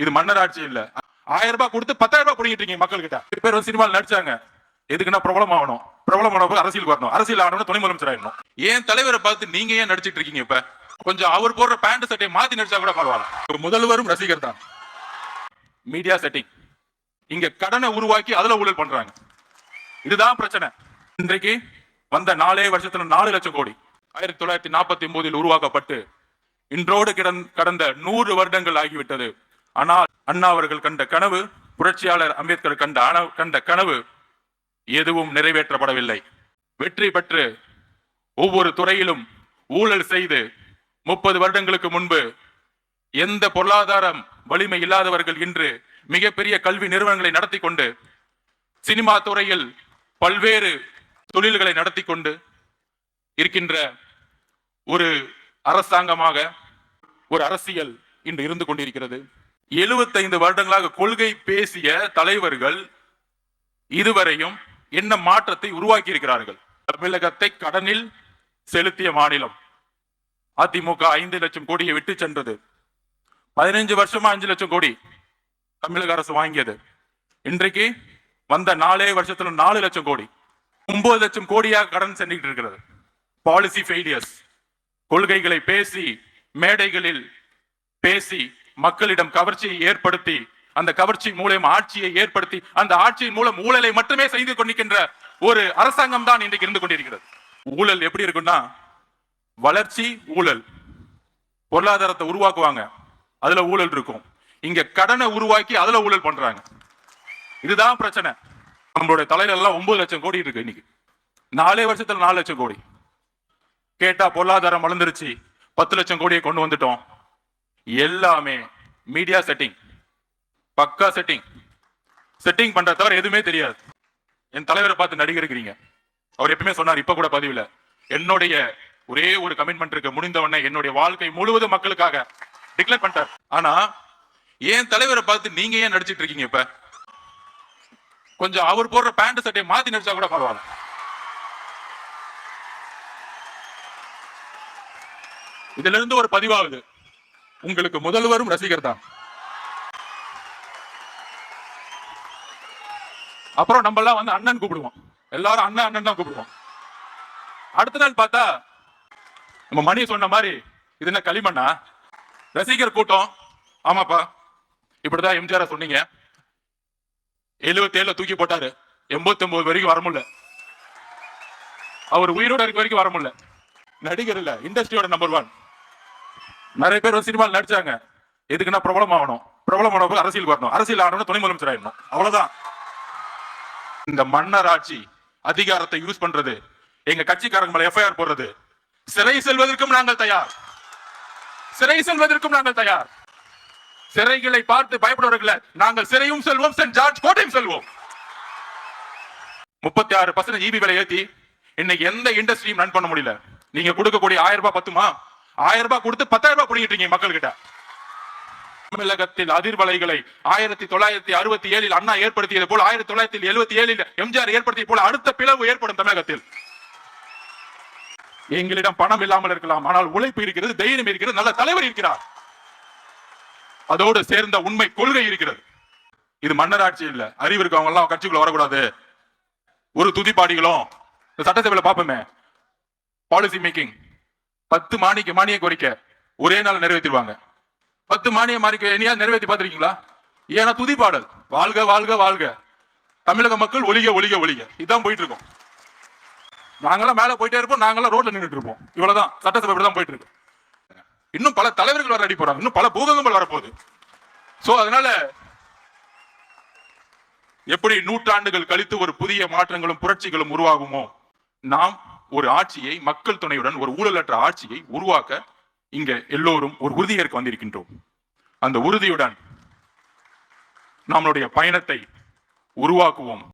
இது மன்னர் ஆட்சி இல்ல. ஆயிரம் ரூபாய் கொடுத்து பத்தாயிரம் ரூபாய் புடிங்கிட்டு இருக்கீங்க மக்கள் கிட்ட பேர் வந்து சினிமாவில் நடிச்சாங்க. எதுக்குன்னா பிரபலம் ஆகணும். பிரபலம் ஆன அரசியல் வரணும். அரசியல் ஆகணும்னு துணை முதலமைச்சர் ஆகணும் ஏன் தலைவரை பார்த்து நீங்க ஏன் நடிச்சிட்டு இருக்கீங்க இப்ப? கொஞ்சம் அவர் போடுற பேண்ட் சட்டையை மாத்தி நடிச்சா கூட பரவாயில்ல. ஒரு முதல்வரும் ரசிகர் தான். மீடியா செட்டிங் இங்க கடனை உருவாக்கி அதுல ஊழல் பண்றாங்க. இதுதான் பிரச்சனை. இன்றைக்கு வந்த நாலே வருஷத்துல நாலு லட்சம் கோடி. ஆயிரத்தி தொள்ளாயிரத்தி நாற்பத்தி ஒன்பதில் உருவாக்கப்பட்டு இன்றோடு கிடந்த கடந்த நூறு வருடங்கள் ஆகிவிட்டது. ஆனால் அண்ணா அவர்கள் கண்ட கனவு புரட்சியாளர் அம்பேத்கர் கண்ட கண்ட கனவு எதுவும் நிறைவேற்றப்படவில்லை. வெற்றி பெற்று ஒவ்வொரு துறையிலும் ஊழல் செய்து முப்பது வருடங்களுக்கு முன்பு எந்த பொருளாதாரம் வலிமை இல்லாதவர்கள் இன்று மிகப்பெரிய கல்வி நிறுவனங்களை நடத்தி கொண்டு சினிமா துறையில் பல்வேறு தொழில்களை நடத்தி கொண்டு இருக்கின்ற ஒரு அரசாங்கமாக ஒரு அரசியல் இன்று இருந்து கொண்டிருக்கிறது. எழுபத்தைந்து வருடங்களாக கொள்கை பேசிய தலைவர்கள் இதுவரையும் என்ன மாற்றத்தை உருவாக்கி இருக்கிறார்கள் தமிழகத்தை கடனில் செலுத்திய மாநிலம். அதிமுக ஐந்து லட்சம் கோடியை விட்டு சென்றது. பதினைஞ்சு வருஷமா அஞ்சு லட்சம் கோடி தமிழக அரசு வாங்கியது. இன்றைக்கு வந்த நாலே வருஷத்துல நாலு லட்சம் கோடி. ஒன்பது லட்சம் கோடியாக கடன் சென்றுகிட்டு இருக்கிறது. பாலிசி ஃபெயிலியர்ஸ் கொள்கைகளை பேசி மேடைகளில் பேசி மக்களிடம் கவர்ச்சியை ஏற்படுத்தி அந்த கவர்ச்சி மூலம் ஆட்சியை ஏற்படுத்தி அந்த ஆட்சியின் மூலம் ஊழலை மட்டுமே செய்து கொண்டிருக்கின்ற ஒரு அரசாங்கம் தான் இன்றைக்கு இருந்து கொண்டிருக்கிறது. ஊழல் எப்படி இருக்குன்னா வளர்ச்சி ஊழல். பொருளாதாரத்தை உருவாக்குவாங்க அதுல ஊழல் இருக்கும். இங்க கடனை உருவாக்கி அதுல ஊழல் பண்றாங்க. இதுதான் பிரச்சனை. நம்மளுடைய தலையில எல்லாம் ஒன்பது லட்சம் கோடி இருக்கு இன்னைக்கு. நாலே வருஷத்துல நாலு லட்சம் கோடி. கேட்டா பொருளாதாரம் வளர்ந்துருச்சு. பத்து லட்சம் கோடியை கொண்டு வந்துட்டோம். எல்லாமே மீடியா செட்டிங் பக்கா செட்டிங் செட்டிங் பண்ற தவிர எதுவுமே தெரியாது. என் தலைவரை பார்த்து நடிகர் இருக்கிறீங்க அவர் எப்பவுமே சொன்னார் இப்ப கூட பதிவில் என்னுடைய ஒரே ஒரு கமிட்மெண்ட் இருக்கு முடிந்தவொடனே என்னுடைய வாழ்க்கை முழுவதும் மக்களுக்காக டிக்ளேர் பண்ணிட்டார். ஆனா ஏன் தலைவரை பார்த்து நீங்க ஏன் நடிச்சிட்டு இருக்கீங்க இப்ப? கொஞ்சம் அவர் போடுற பேண்ட் சட்டையை மாத்தி நடிச்சா கூட பரவாயில்ல. இதுல இருந்து ஒரு பதிவாகுது. உங்களுக்கு முதல்வரும் ரசிகர் தான். அப்புறம் நம்ம எல்லாம் வந்து அண்ணன் கூப்பிடுவோம். எல்லாரும் அண்ணன் அண்ணன் தான் கூப்பிடுவோம். அடுத்த நாள் பார்த்தா நம்ம மணி சொன்ன மாதிரி இது என்ன களிமண்ணா? ரசிகர் கூட்டம். ஆமாப்பா. இப்படிதான் எம்ஜிஆர் சொன்னீங்க. எழுபத்தி ஏழுல தூக்கி போட்டாரு. எண்பத்தி ஒன்பது வரைக்கும் வர முடியல. அவர் உயிரோட இருக்க வரைக்கும் வர முடியல. நடிகர் இல்ல இண்டஸ்ட்ரியோட நம்பர் ஒன் நிறைய பேர் வந்து சினிமாவில் நடிச்சாங்க. எதுக்குன்னா பிரபலம் ஆகணும். பிரபலம் ஆன அரசியல் வரணும். அரசியல் ஆகணும் துணை முதலமைச்சர் ஆயிடணும். அவ்வளவுதான். இந்த மன்னர் ஆட்சி அதிகாரத்தை யூஸ் பண்றது எங்க கட்சிக்காரங்க மேல எஃப்ஐஆர் போடுறது. சிறை செல்வதற்கும் நாங்கள் தயார். சிறை செல்வதற்கும் நாங்கள் தயார். சிறைகளை பார்த்து பயப்படுவர்களை நாங்கள் சிறையும் செல்வோம் சென்ட் ஜார்ஜ் கோட்டையும் செல்வோம். முப்பத்தி ஆறு பர்சன்ட் ஜிபி விலை ஏத்தி இன்னைக்கு எந்த இண்டஸ்ட்ரியும் ரன் பண்ண முடியல. நீங்க கொடுக்கக்கூடிய ஆயிரம் ரூபாய் பத்துமா? ஆயிரம் ரூபாய் கொடுத்து பத்தாயிரம் ரூபாய் புடிங்கிட்டு இருக்கீங்க மக்கள் கிட்ட தமிழகத்தில் அதிர்வலைகளை ஆயிரத்தி தொள்ளாயிரத்தி அறுபத்தி ஏழில் அண்ணா ஏற்படுத்தியது போல ஆயிரத்தி தொள்ளாயிரத்தி எழுபத்தி ஏழில் எம்ஜிஆர் ஏற்படுத்தியது போல அடுத்த பிளவு ஏற்படும் தமிழகத்தில். எங்களிடம் பணம் இல்லாமல் இருக்கலாம் ஆனால் உழைப்பு இருக்கிறது தைரியம் இருக்கிறது நல்ல தலைவர் இருக்கிறார். அதோடு சேர்ந்த உண்மை கொள்கை இருக்கிறது. இது மன்னராட்சி இல்ல அறிவு இருக்கவங்க எல்லாம் கட்சிக்குள்ள வரக்கூடாது. ஒரு துதிப்பாடிகளும் இந்த சட்டசபையில பார்ப்போமே பாலிசி மேக்கிங் பத்து மானிக்கு மானிய கோரிக்கை ஒரே நாள் நிறைவேற்றிடுவாங்க. பத்து மானிய மாறிக்கை இனியா நிறைவேற்றி பார்த்துருக்கீங்களா? ஏன்னா துதி பாடல். வாழ்க வாழ்க வாழ்க. தமிழக மக்கள் ஒளிக ஒளிக ஒளிக. இதான் போயிட்டு இருக்கோம் நாங்கெல்லாம் மேல போயிட்டே இருப்போம் நாங்களாம் ரோட்ல நின்றுட்டு இருப்போம். இவ்வளவுதான். சட்டசபை இப்படிதான் போயிட்டு இருக்கு இன்னும் பல தலைவர்கள் வர அடி போறாங்க. இன்னும் பல பூகங்கள் வரப்போகுது. சோ அதனால எப்படி நூற்றாண்டுகள் கழித்து ஒரு புதிய மாற்றங்களும் புரட்சிகளும் உருவாகுமோ? நாம் ஒரு ஆட்சியை மக்கள் துணையுடன் ஒரு ஊழலற்ற ஆட்சியை உருவாக்க இங்க எல்லோரும் ஒரு உறுதியேற்க வந்திருக்கின்றோம். அந்த உறுதியுடன் நம்மளுடைய பயணத்தை உருவாக்குவோம்.